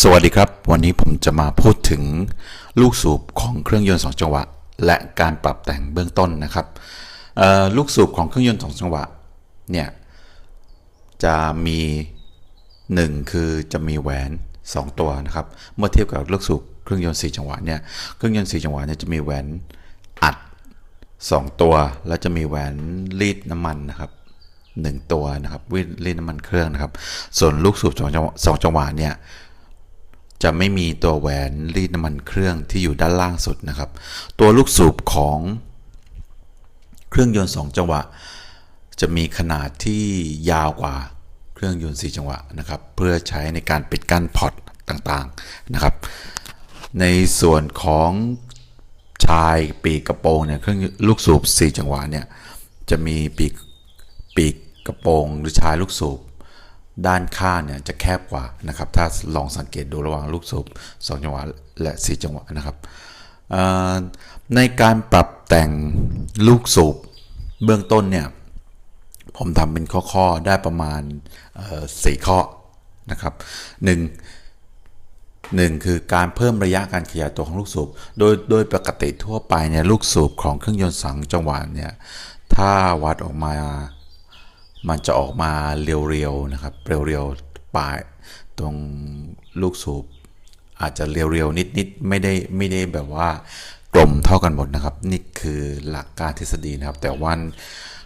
สวัสดีครับ วันนี้ผมจะมาพูดถึงลูกสูบของเครื่องยนต์สองจังหวะ และการปรับแต่งเบื้องต้นนะครับลูกสูบของเครื่องยนต์สองจังหวะเนี่ยจะมีหนึ่งคือจะมีแหวน 2 ตัวนะครับ เมื่อเทียบกับลูกสูบเครื่องยนต์4จังหวะเนี่ยเครื่องยนต์4จังหวะเนี่ยจะมีแหวนอัด 2 ตัว แล้วจะมีแหวนรีดน้ำมันนะครับ1ตัวนะครับวิรีดน้ำมันเครื่องนะครับ ส่วนลูกสูบสองจังหวะสองจังหวะเนี่ย จะไม่มีตัวแหวนรีดน้ำมันเครื่องที่อยู่ด้านล่างสุดนะครับ ตัวลูกสูบของเครื่องยนต์ 2 จังหวะ จะมีขนาดที่ยาวกว่าเครื่องยนต์ 4 จังหวะนะครับ เพื่อใช้ในการปิดกั้นพอร์ตต่างๆนะครับ ในส่วนของชายปีกกระโปรงเนี่ยเครื่องลูกสูบ 4 จังหวะเนี่ยจะมีปีกปีกกระโปรงหรือชายลูกสูบ ด้านข้างเนี่ยจะแคบกว่านะครับ ถ้าลองสังเกตดูระหว่างลูกสูบ2จังหวะและ 4 จังหวะนะครับ ในการปรับแต่งลูกสูบเบื้องต้นเนี่ยผมทำเป็นข้อๆได้ประมาณเอ่อสี่ข้อนะครับหนึ่งหนึ่งคือการเพิ่มระยะการขยายตัวของลูกสูบ โดยโดยปกติทั่วไปเนี่ยลูกสูบของเครื่องยนต์สังจังหวะเนี่ยถ้าวัดออกมา มันจะออกมาเรียวๆนะครับเรียวๆปลายตรงลูกสูบอาจจะเรียวๆนิดๆไม่ได้ไม่ได้แบบว่ากลมเท่ากันหมดนะครับ นี่คือหลักการทฤษฎีนะครับ แต่ว่า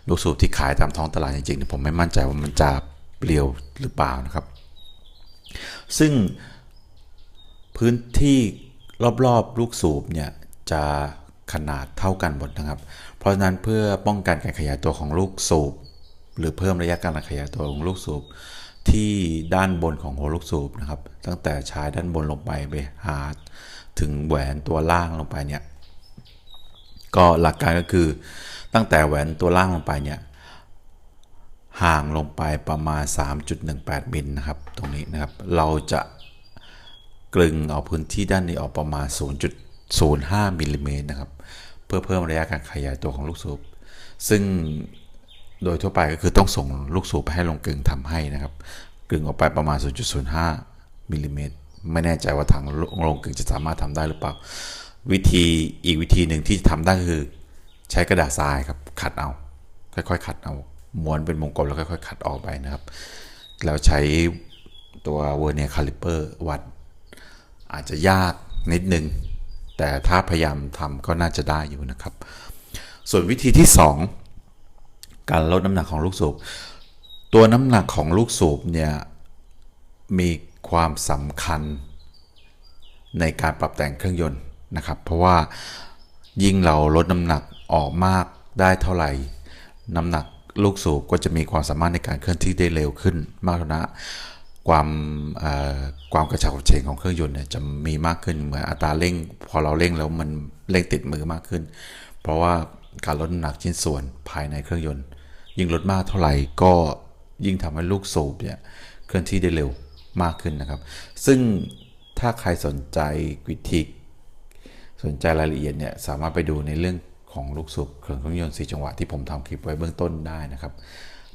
ลูกสูบที่ขายตามท้องตลาดจริงๆผมไม่มั่นใจว่ามันจะเรียวหรือเปล่านะครับ ซึ่งพื้นที่รอบๆ ลูกสูบเนี่ยจะขนาดเท่ากันหมดนะครับ เพราะฉะนั้นเพื่อป้องกันการขยายตัวของลูกสูบ หรือเพิ่มระยะการขยายตัวของลูกสูบที่ด้านบนของหัวลูกสูบนะครับ ตั้งแต่ชายด้านบนลงไปไปหาถึงแหวนตัวล่างลงไปเนี่ยก็หลักการก็คือตั้งแต่แหวนตัวล่างลงไปเนี่ยห่างลงไปประมาณ 3.18 มิลนะครับ ตรงนี้นะครับ เราจะกลึงเอาพื้นที่ด้านนี้ออกประมาณ 0.05มิลลิเมตรนะครับ เพื่อเพิ่มระยะการขยายตัวของลูกสูบ ซึ่ง โดยทั่วไปก็คือต้องส่งลูกสูบไปให้ลงกลึงทำให้นะครับกลึงออกไปประมาณ 0.05มิลลิเมตรไม่แน่ใจว่าทางโรงกลึงจะสามารถทำได้หรือเปล่า วิธีอีกวิธีหนึ่งที่ทำได้คือ ใช้กระดาษทรายครับขัดเอา ค่อยๆ ขัดเอาม้วนเป็นวงกลมแล้วค่อยๆขัดออกไปนะครับ แล้วใช้ตัวเวอร์เนียคาลิเปอร์วัด อาจจะยากนิดนึงแต่ถ้าพยายามทำก็น่าจะได้อยู่นะครับ ส่วนวิธีที่ 2 การลดน้ำหนักของลูกสูบ ตัวน้ำหนักของลูกสูบเนี่ยมีความสำคัญในการปรับแต่งเครื่องยนต์นะครับ เพราะว่ายิ่งเราลดน้ำหนักออกมากได้เท่าไหร่ น้ำหนักลูกสูบก็จะมีความสามารถในการเคลื่อนที่ได้เร็วขึ้น มากเท่านะความความกระฉับกระเฉงของเครื่องยนต์เนี่ยจะมีมากขึ้นเหมือนอัตราเร่ง พอเราเร่งแล้วมันเร่งติดมือมากขึ้น เพราะว่าการลดน้ำหนักชิ้นส่วนภายในเครื่องยนต์ ยิ่งลดมากเท่าไหร่ก็ยิ่งทำให้ลูกสูบเนี่ยเคลื่อนที่ได้เร็วมากขึ้นนะครับ ซึ่งถ้าใครสนใจวิธีสนใจรายละเอียดเนี่ยสามารถไปดูในเรื่องของลูกสูบเครื่องยนต์4จังหวะที่ผมทำคลิปไว้เบื้องต้นได้นะครับ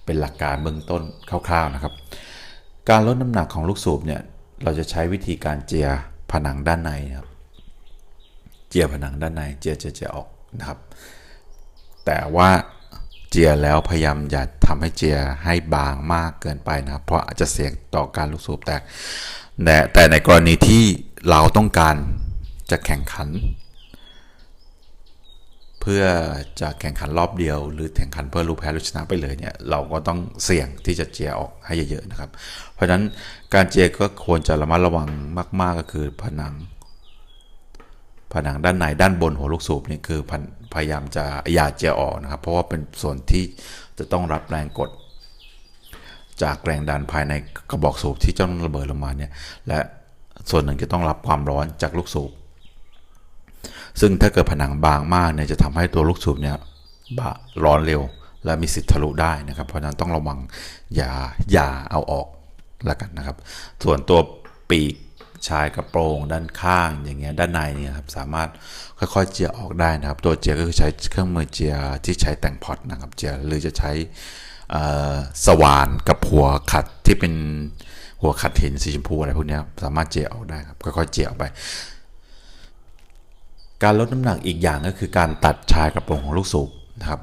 เป็นหลักการเบื้องต้นคร่าวๆนะครับ การลดน้ำหนักของลูกสูบเนี่ยเราจะใช้วิธีการเจียผนังด้านในนะครับ เจียผนังด้านในเจียเจียเจียออกนะครับ แต่ว่า จียแล้วพยายามอย่าทำให้เจียให้บางมากเกินไปนะครับ เพราะอาจจะเสี่ยงต่อการลูกสูบแตกแต่แต่ในกรณีที่เราต้องการจะแข่งขัน เพื่อจะแข่งขันรอบเดียว หรือแข่งขันเพื่อรู้แพ้รู้ชนะไปเลยเนี่ยเราก็ต้องเสี่ยงที่จะเจียออกให้เยอะๆนะครับ เพราะฉะนั้นการเจียก็ควรจะระมัดระวังมาก ๆก็คือผนัง ผนังด้านในด้านบนหัวลูกสูบนี่คือพพยายามจะอย่าเจียออกนะครับ เพราะว่าเป็นส่วนที่จะต้องรับแรงกด จากแรงดันภายในกระบอกสูบที่จะต้องระเบิดลงมาเนี่ยและส่วนหนึ่งจะต้องรับความร้อนจากลูกสูบ ซึ่งถ้าเกิดผนังบางมากเนี่ยจะทำให้ตัวลูกสูบเนี่ยบะร้อนเร็ว และมีสิทธิ์ทะลุได้นะครับ เพราะฉะนั้นต้องระวังอย่าอย่าเอาออกแล้วกันนะครับ ส่วนตัวปีก ชายกระโปรงด้านข้างอย่างเงี้ยด้านในเนี่ยครับสามารถค่อยๆเจียออกได้นะครับ ตัวเจียก็คือใช้เครื่องมือเจียที่ใช้แต่งพอร์ตนะครับเจียหรือจะใช้สว่านกับหัวขัดที่เป็นหัวขัดหินสีชมพูอะไรพวกเนี้ยสามารถเจียออกได้ครับค่อยๆเจียออกไป การลดน้ำหนักอีกอย่างก็คือการตัดชายกระโปรงของลูกสูบนะครับ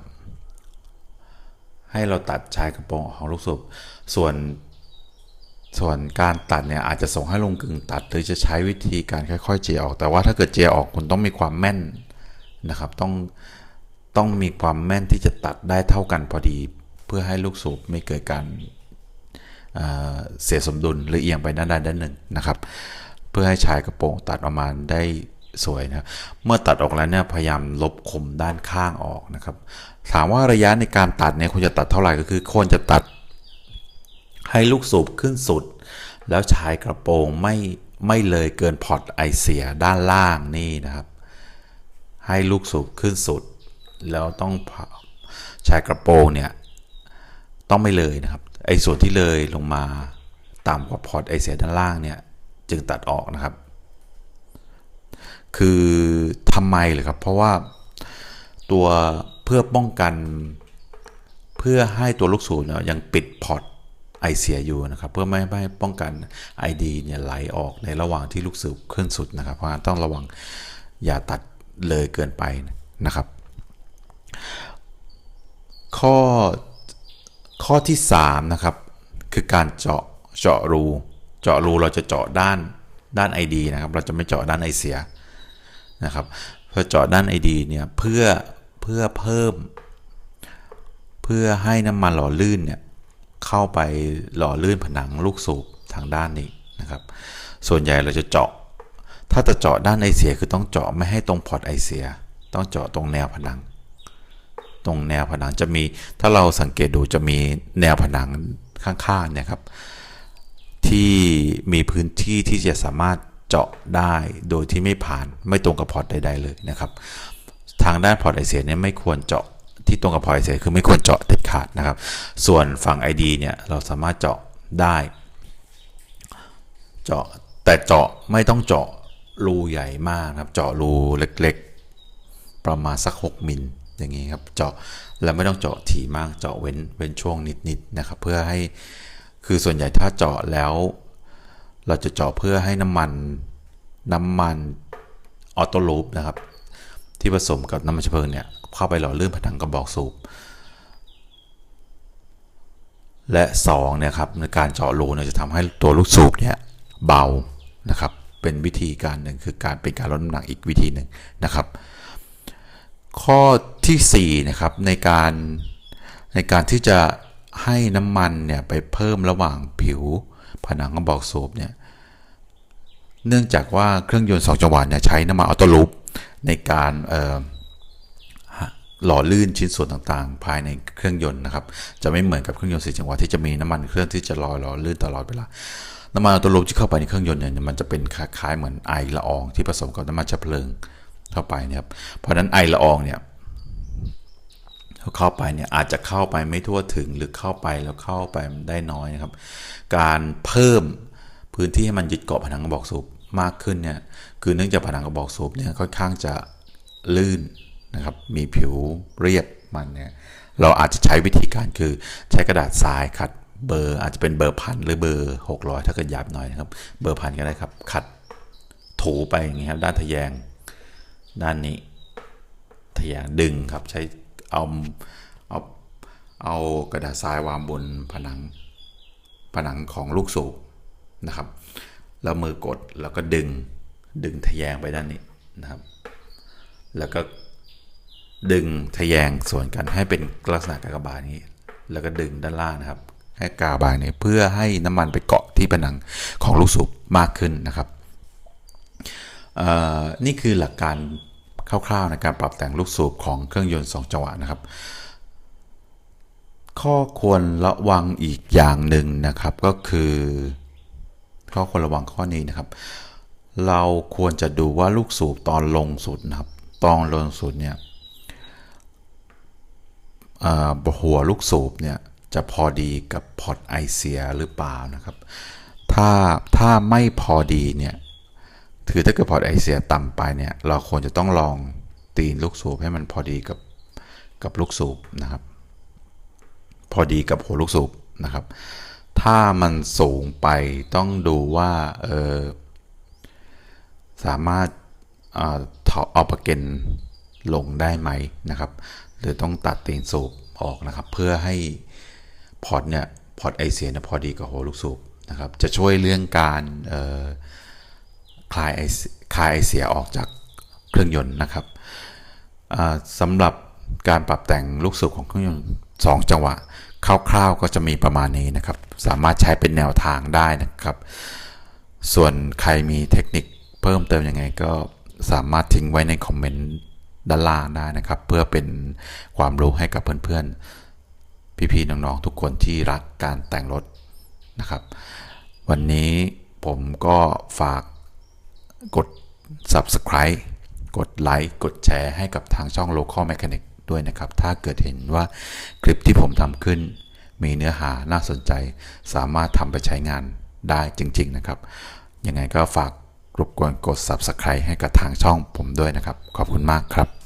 ให้เราตัดชายกระโปรงของลูกสูบส่วน ส่วนการตัดเนี่ยอาจจะส่งให้ลงกึ่งตัด หรือจะใช้วิธีการค่อยๆเจียออก แต่ว่าถ้าเกิดเจียออกคุณต้องมีความแม่นนะครับ ต้องต้องมีความแม่นที่จะตัดได้เท่ากันพอดี เพื่อให้ลูกสูบไม่เกิดการเเสียสมดุลหรือเอียงไปด้านใดด้านหนึ่งนะครับ เพื่อให้ชายกระโปรงตัดออกมาได้สวยนะเมื่อตัดออกแล้วเนี่ยพยายามลบคมด้านข้างออกนะครับ ถามว่าระยะในการตัดเนี่ยควรจะตัดเท่าไหร่ก็คือควรจะตัด ให้ลูกสูบขึ้นสุด แล้วชายกระโปรงไม่ไม่เลยเกินพอร์ตไอเสียด้านล่างนี่นะครับ ให้ลูกสูบขึ้นสุด แล้วต้องชายกระโปรงเนี่ยต้องไม่เลยนะครับไอส่วนที่เลยลงมาต่ำกว่าพอร์ตไอเสียด้านล่างเนี่ยจึงตัดออกนะครับ คือทำไมเลยครับ เพราะว่าตัวเพื่อป้องกัน เพื่อให้ตัวลูกสูบเนี่ยยังปิดพอร์ต ไอเสียอยู่นะครับเพื่อไม่ให้ป้องกัน ID เนี่ยไหลออกในระหว่างที่ลูกสูบขึ้นสุดนะครับเพราะฉะนั้นต้องระวังอย่าตัดเลยเกินไปนะครับ ข้อข้อที่3นะครับคือการเจาะเจาะรู เจาะรูเราจะเจาะด้านด้าน ID นะครับ เราจะไม่เจาะด้านไอเสียนะครับพอเจาะด้าน ID เนี่ยเพื่อเพื่อเพิ่ม เพื่อให้น้ำมันหล่อลื่นเนี่ย เข้าไปหล่อลื่นผนังลูกสูบทางด้านนี้นะครับ ส่วนใหญ่เราจะเจาะ ถ้าจะเจาะด้านไอเสียคือต้องเจาะไม่ให้ตรงพอร์ตไอเสีย ต้องเจาะตรงแนวผนัง ตรงแนวผนังจะมี ถ้าเราสังเกตดูจะมีแนวผนังข้างๆเนี่ยครับ ที่มีพื้นที่ที่จะสามารถเจาะได้โดยที่ไม่ผ่านไม่ตรงกับพอร์ตใด ๆ เลยนะครับ ทางด้านพอร์ตไอเสียเนี่ยไม่ควรเจาะ ที่ตรงกับพอร์ตไอเสียคือไม่ควรเจาะเด็ดขาดนะครับ ส่วนฝั่ง ID เนี่ยเราสามารถเจาะได้ เจาะแต่เจาะไม่ต้องเจาะรูใหญ่มากนะครับ เจาะรูเล็กๆ ประมาณสัก 6มิลอย่างนี้ครับ เจาะแล้วไม่ต้องเจาะถี่มาก เจาะเว้นเว้นช่วงนิดๆนะครับ เพื่อให้คือส่วนใหญ่ถ้าเจาะแล้ว เราจะเจาะเพื่อให้น้ำมันน้ำมันออโต้ลูปนะครับ ที่ผสมกับน้ำมันเชื้อเพลิงเนี่ย เข้าไปหล่อลื่นผนังกระบอกสูบ และ2เนี่ยครับในการเจาะรูเนี่ยจะทำให้ตัวลูกสูบเนี่ยเบานะครับ เป็นวิธีการหนึ่งคือการเป็นการลดน้ำหนักอีกวิธีหนึ่งนะครับ ข้อที่4นะครับในการในการที่จะให้น้ำมันเนี่ยไปเพิ่มระหว่างผิวผนังกระบอกสูบเนี่ยเนื่องจากว่าเครื่องยนต์สองจังหวะเนี่ยใช้น้ำมันออโต้ลูปในการเอ่อ หล่อลื่นชิ้นส่วนต่างๆ ภายในเครื่องยนต์นะครับ จะไม่เหมือนกับเครื่องยนต์สี่จังหวะที่จะมีน้ำมันเครื่องที่จะลอยหล่อลื่นตลอดเวลา น้ำมันอัตโนมัติที่เข้าไปในเครื่องยนต์เนี่ยมันจะเป็นคล้ายๆเหมือนไอละอองที่ผสมกับน้ำมันเชื้อเพลิงเข้าไปเนี่ยครับ เพราะฉะนั้นไอละอองเนี่ยเข้าไปเนี่ยอาจจะเข้าไปไม่ทั่วถึงหรือเข้าไปแล้วเข้าไปได้น้อยนะครับ การเพิ่มพื้นที่ให้มันยึดเกาะผนังกระบอกสูบมากขึ้นเนี่ยคือเนื่องจากผนังกระบอกสูบเนี่ยค่อนข้างจะลื่น นะครับมีผิวเรียบมันเนี่ยเราอาจจะใช้วิธีการคือใช้กระดาษทรายขัดเบอร์อาจจะเป็นเบอร์พันหรือเบอร์ 600 ถ้าเกิดหยาบหน่อยนะครับเบอร์พันก็ได้ครับขัดถูไปอย่างเงี้ยครับด้านทะแยงด้านนี้ทะแยงดึงครับใช้เอาเอาเอากระดาษทรายวางบนผนังผนังของลูกสูบนะครับแล้วมือกดแล้วก็ดึงดึงทะแยงไปด้านนี้นะครับ แล้วก็ ดึงทะแยงส่วนกันให้เป็นลักษณะกากบาทนี้ แล้วก็ดึงด้านล่างนะครับ ให้กาบาทนี้เพื่อให้น้ำมันไปเกาะที่ผนังของลูกสูบมากขึ้นนะครับอ่อนี่คือหลักการคร่าวๆในการปรับแต่งลูกสูบของเครื่องยนต์ 2 จังหวะนะครับ ข้อควรระวังอีกอย่างหนึ่งนะครับก็คือ ข้อควรระวังข้อนี้นะครับ เราควรจะดูว่าลูกสูบตอนลงสุดนะครับ ตอนลงสุดเนี่ย หัวลูกสูบเนี่ยจะพอดีกับพอร์ตไอเสียหรือเปล่านะครับ ถ้าถ้าไม่พอดีเนี่ยถือถ้าเกิดพอร์ตไอเสียต่ำไปเนี่ยเราควรจะต้องลองตีนลูกสูบให้มันพอดีกับกับลูกสูบนะครับ พอดีกับหัวลูกสูบนะครับ ถ้ามันสูงไปต้องดูว่าเออสามารถเอ่อถอดเอาประเกัน ลงได้ไหมนะครับ หรือต้องตัดตีนสูบออกนะครับ เพื่อให้พอร์ตเนี่ยพอร์ตไอเสียเนี่ยพอดีกับหัวลูกสูบนะครับจะช่วยเรื่องการคลายไอคลายไอเสียออกจากเครื่องยนต์นะครับสำหรับการปรับแต่งลูกสูบของเครื่องยนต์สองจังหวะคร่าวๆก็จะมีประมาณนี้นะครับ สามารถใช้เป็นแนวทางได้นะครับ ส่วนใครมีเทคนิคเพิ่มเติมยังไงก็สามารถทิ้งไว้ในคอมเมนต์ ด้านล่างได้นะครับ เพื่อเป็นความรู้ให้กับเพื่อนๆ พี่ๆน้องๆทุกคนที่รักการแต่งรถนะครับ วันนี้ผมก็ฝากกด subscribe กดไลค์กดแชร์ให้กับทางช่อง local mechanic ด้วยนะครับ ถ้าเกิดเห็นว่าคลิปที่ผมทำขึ้น มีเนื้อหาน่าสนใจ สามารถทำไปใช้งานได้จริง ๆ นะครับ ยังไงก็ฝากรบกวนกด subscribe ให้กับทางช่องผมด้วยนะครับ ขอบคุณมากครับ